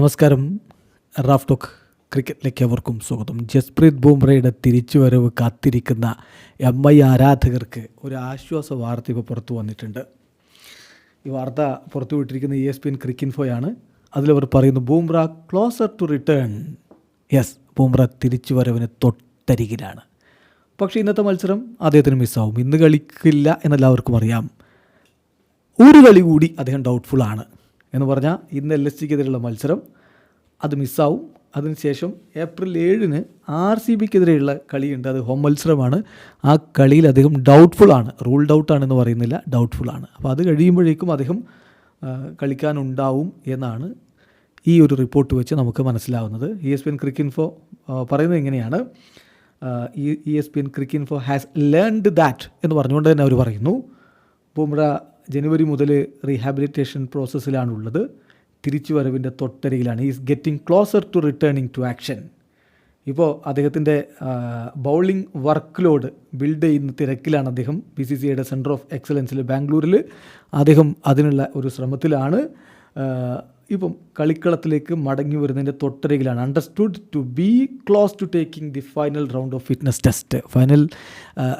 നമസ്കാരം. Raf talk ക്രിക്കറ്റിലേക്ക് അവർക്കും സ്വാഗതം. ജസ്പ്രീത് ബുംറയുടെ തിരിച്ചുവരവ് കാത്തിരിക്കുന്ന എം ഐ ആരാധകർക്ക് ഒരു ആശ്വാസ വാർത്ത ഇപ്പോൾ പുറത്തു വന്നിട്ടുണ്ട്. ഈ വാർത്ത പുറത്തുവിട്ടിരിക്കുന്ന വിട്ടിരിക്കുന്ന ഇ എസ് പി എൻ ക്രിക്കിൻഫോയാണ് അതിലവർ പറയുന്നു Bumrah closer to return yes Bumrah തിരിച്ചുവരവിന് തൊട്ടരികിലാണ്. പക്ഷേ ഇന്നത്തെ മത്സരം അദ്ദേഹത്തിന് മിസ്സാവും. ഇന്ന് കളിക്കില്ല എന്നെല്ലാവർക്കും അറിയാം. ഒരു കളി കൂടി അദ്ദേഹം ഡൗട്ട്ഫുൾ ആണ്. എന്ന് പറഞ്ഞാൽ ഇന്ന് എൽ എസ് ജിക്കെതിരെയുള്ള മത്സരം. അത് മിസ്സാവും. അതിനുശേഷം ഏപ്രിൽ ഏഴിന് ആർ സി ബിക്കെതിരെയുള്ള കളിയുണ്ട്. അത് ഹോം മത്സരമാണ്. ആ കളിയിൽ അദ്ദേഹം ഡൗട്ട്ഫുൾ ആണ്. റൂൾഡ് ഔട്ട് ആണെന്ന് പറയുന്നില്ല. ഡൗട്ട്ഫുൾ ആണ്. അപ്പോൾ അത് കഴിയുമ്പോഴേക്കും അദ്ദേഹം കളിക്കാനുണ്ടാവും എന്നാണ് ഈ ഒരു റിപ്പോർട്ട് വെച്ച് നമുക്ക് മനസ്സിലാവുന്നത്. E S P N Cricinfo പറയുന്നത് എങ്ങനെയാണ് E S P N Cricinfo has learned that എന്ന് പറഞ്ഞുകൊണ്ട് തന്നെ അവർ പറയുന്നു. ബുംറ ജനുവരി മുതൽ റീഹാബിലിറ്റേഷൻ പ്രോസസ്സിലാണുള്ളത് തിരിച്ചുവരവിന്റെ തൊട്ടരികിലാണ്. Is getting closer to returning to action ഇപ്പോൾ അദ്ദേഹത്തിന്റെ ബൗളിംഗ് വർക്ക് ലോഡ് ബിൽഡ് ചെയ്യുന്ന തിരക്കിലാണ് അദ്ദേഹം. ബി സി സി ഐയുടെ സെന്റർ ഓഫ് എക്സലൻസിൽ ബാംഗ്ലൂരിൽ അദ്ദേഹം അതിനുള്ള ഒരു ശ്രമത്തിലാണ്. ഇപ്പം കളിക്കളത്തിലേക്ക് മടങ്ങി വരുന്നതിന്റെ തൊട്ടരികിലാണ്. Understood to be close to taking the final round of fitness test final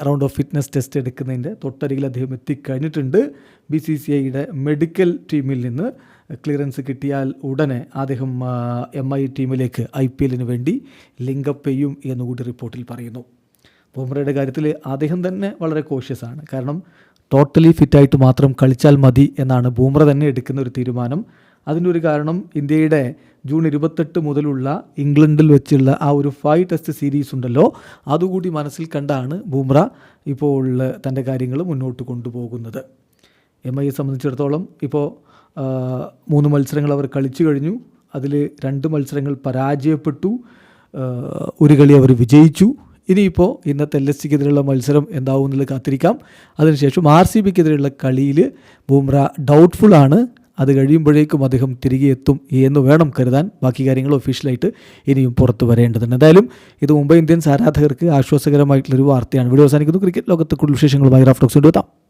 round of fitness test എടുക്കുന്നതിന്റെ തൊട്ടരികിൽ അദ്ദേഹം എത്തിക്കഴിഞ്ഞിട്ടുണ്ട്. ബി സി സി ഐയുടെ മെഡിക്കൽ ടീമിൽ നിന്ന് ക്ലിയറൻസ് കിട്ടിയാൽ ഉടനെ അദ്ദേഹം എം ഐ ടീമിലേക്ക് ഐ പി എല്ലിന് വേണ്ടി ലിങ്കപ്പ് ചെയ്യും എന്നുകൂടി റിപ്പോർട്ടിൽ പറയുന്നു. ബുംറയുടെ കാര്യത്തിൽ അദ്ദേഹം തന്നെ വളരെ കോഷ്യസാണ് കാരണം ടോട്ടലി ഫിറ്റായിട്ട് മാത്രം കളിച്ചാൽ മതി എന്നാണ് ബൂമ്ര തന്നെ എടുക്കുന്ന ഒരു തീരുമാനം. അതിന്റെ ഒരു കാരണം ഇന്ത്യയുടെ ജൂൺ ഇരുപത്തെട്ട് മുതലുള്ള ഇംഗ്ലണ്ടിൽ വെച്ചുള്ള ആ ഒരു ഫൈവ് ടെസ്റ്റ് സീരീസ് ഉണ്ടല്ലോ. അതുകൂടി മനസ്സിൽ കണ്ടാണ് ബൂമ്ര ഇപ്പോൾ തന്റെ കാര്യങ്ങൾ മുന്നോട്ട് കൊണ്ടുപോകുന്നത്. എം ഐയെ സംബന്ധിച്ചിടത്തോളം ഇപ്പോൾ മൂന്ന് മത്സരങ്ങൾ അവർ കളിച്ചു കഴിഞ്ഞു. അതിൽ രണ്ട് മത്സരങ്ങൾ പരാജയപ്പെട്ടു. ഒരു കളി അവർ വിജയിച്ചു. ഇനിയിപ്പോൾ ഇന്നത്തെ എൽ എസ് സിക്കെതിരെയുള്ള മത്സരം എന്താവും എന്നുള്ളത് കാത്തിരിക്കാം. അതിനുശേഷം ആർ സി ബിക്കെതിരെയുള്ള കളിയിൽ ബുംറ ഡൗട്ട്ഫുൾ ആണ്. അത് കഴിയുമ്പോഴേക്കും അദ്ദേഹം തിരികെ എത്തും എന്ന് വേണം കരുതാൻ. ബാക്കി കാര്യങ്ങൾ ഒഫീഷ്യലായിട്ട് ഇനിയും പുറത്തു വരേണ്ടതുണ്ട്. എന്തായാലും ഇത് മുംബൈ ഇന്ത്യൻസ് ആരാധകർക്ക് ആശ്വാസകരമായിട്ടുള്ളൊരു വാർത്തയാണ്. വീഡിയോ അവസാനിക്കുന്നു. ക്രിക്കറ്റ് ലോകത്ത് കൂടുതൽ വിശേഷങ്ങളുമായി റാഫ്റ്റോക്സ് കൊണ്ടുവെത്താം